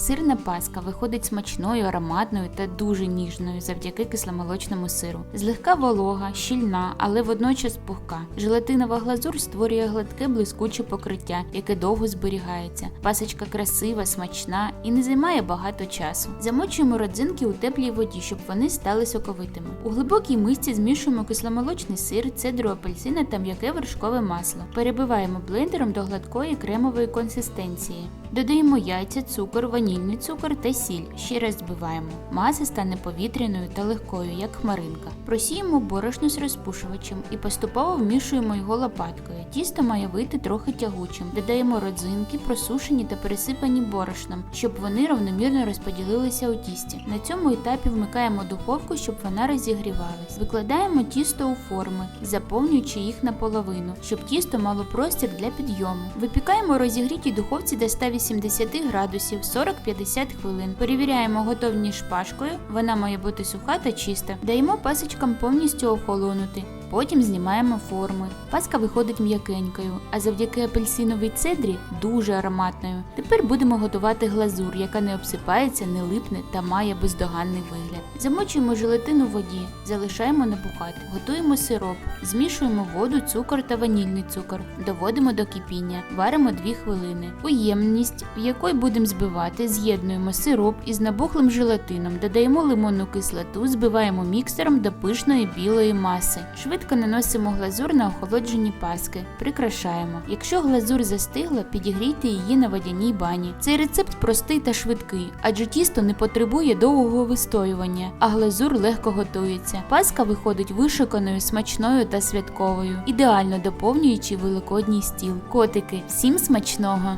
Сирна паска виходить смачною, ароматною та дуже ніжною завдяки кисломолочному сиру. Злегка волога, щільна, але водночас пухка. Желатинова глазур створює гладке блискуче покриття, яке довго зберігається. Пасочка красива, смачна і не займає багато часу. Замочуємо родзинки у теплій воді, щоб вони стали соковитими. У глибокій мисці змішуємо кисломолочний сир, цедру апельсина та м'яке вершкове масло. Перебиваємо блендером до гладкої кремової консистенції. Додаємо яйця, цукор, ванільний цукор та сіль. Ще раз збиваємо. Маса стане повітряною та легкою, як хмаринка. Просіємо борошно з розпушувачем і поступово вмішуємо його лопаткою. Тісто має вийти трохи тягучим. Додаємо родзинки, просушені та пересипані борошном, щоб вони равномірно розподілилися у тісті. На цьому етапі вмикаємо духовку, щоб вона розігрівалась. Викладаємо тісто у форми, заповнюючи їх наполовину, щоб тісто мало простір для підйому. Випікаємо розігрітій духовці до 180 градусів 40-50 хвилин. Перевіряємо готовність шпажкою, вона має бути суха та чиста. Даємо пасочкам повністю охолонути. Потім знімаємо форми. Паска виходить м'якенькою, а завдяки апельсиновій цедрі дуже ароматною. Тепер будемо готувати глазур, яка не обсипається, не липне та має бездоганний вигляд. Замочуємо желатин у воді, залишаємо набухати, готуємо сироп, змішуємо воду, цукор та ванільний цукор, доводимо до кипіння, варимо 2 хвилини. У ємність, в якої будемо збивати, з'єднуємо сироп із набухлим желатином, додаємо лимонну кислоту, збиваємо міксером до пишної білої маси. Наносимо глазур на охолоджені паски, прикрашаємо. Якщо глазур застигла, підігрійте її на водяній бані. Цей рецепт простий та швидкий, адже тісто не потребує довгого вистоювання, а глазур легко готується. Паска виходить вишуканою, смачною та святковою, ідеально доповнюючи великодній стіл. Котики, всім смачного!